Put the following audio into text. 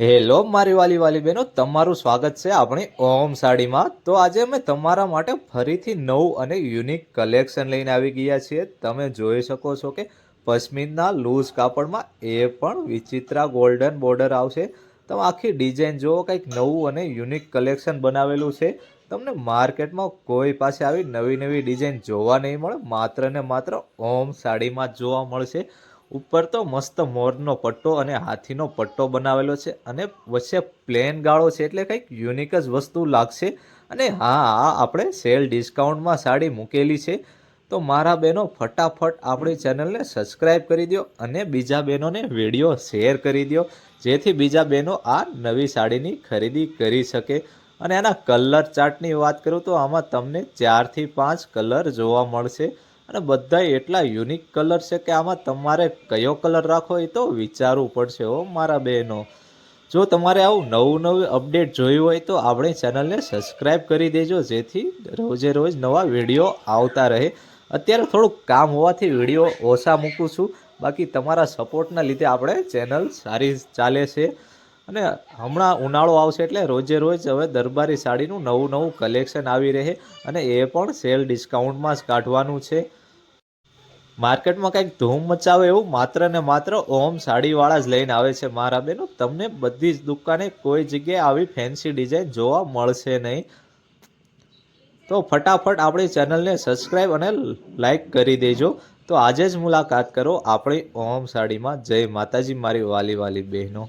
Hello, મારી વાલી વાલી બહેનો, તમારું સ્વાગત છે આપણી ઓમ સાડીમાં. તો આજે અમે તમારા માટે ફરીથી નવું અને યુનિક કલેક્શન લઈને આવી ગયા છીએ. તમે જોઈ શકો છો કે પશ્મિનના લૂઝ કાપડમાં એ પણ વિચિત્રા ગોલ્ડન બોર્ડર આવશે. તમે આખી ડિઝાઇન જુઓ, કંઈક નવું અને યુનિક કલેક્શન બનાવેલું છે. તમને માર્કેટમાં કોઈ પાસે આવી નવી નવી ડિઝાઇન જોવા નહીં મળે. માત્ર ને માત્ર ઓમ સાડીમાં જોવા મળશે. ઉપર તો મસ્ત મોરનો પટ્ટો અને હાથીનો પટ્ટો બનાવેલો છે અને વચ્ચે પ્લેન ગાળો છે એટલે કંઈક યુનિક જ વસ્તુ લાગશે. અને હા, આ આપણે સેલ ડિસ્કાઉન્ટમાં સાડી મૂકેલી છે. તો મારા બહેનો, ફટાફટ આપણી ચેનલને સબસ્ક્રાઈબ કરી દો અને બીજા બહેનોને વીડિયો શેર કરી દો, જેથી બીજા બહેનો આ નવી સાડીની ખરીદી કરી શકે. અને આના કલર ચાર્ટની વાત કરું તો આમાં તમને ચારથી પાંચ કલર જોવા મળશે. અને બધા એટલા યુનિક કલર છે કે આમાં તમારે કયો કલર રાખવો એ તો વિચારવું પડશે હો મારા બહેનો. જો તમારે આવું નવું નવું અપડેટ જોયું હોય તો આપણી ચેનલને સબસ્ક્રાઈબ કરી દેજો, જેથી રોજે રોજ નવા વીડિયો આવતા રહે. અત્યારે થોડુંક કામ હોવાથી વીડિયો ઓછા મૂકું છું. બાકી તમારા સપોર્ટના લીધે આપણે ચેનલ સારી ચાલે છે. અને હમણાં ઉનાળો આવશે એટલે રોજે રોજ હવે દરબારી સાડીનું નવું નવું કલેક્શન આવી રહે અને એ પણ સેલ ડિસ્કાઉન્ટમાં જ કાઢવાનું છે. માર્કેટમાં કંઈક ધૂમ મચાવે એવું માત્ર ને માત્ર ઓમ સાડીવાળા જ લઈને આવે છે. મારા બેનો, તમને બધી જ દુકાને કોઈ જગ્યાએ આવી ફેન્સી ડિઝાઇન જોવા મળશે નહીં. તો ફટાફટ આપણી ચેનલને સબસ્ક્રાઈબ અને લાઈક કરી દેજો. તો આજે જ મુલાકાત કરો આપણી ઓમ સાડીમાં. જય માતાજી, મારી વાલી વાલી બહેનો.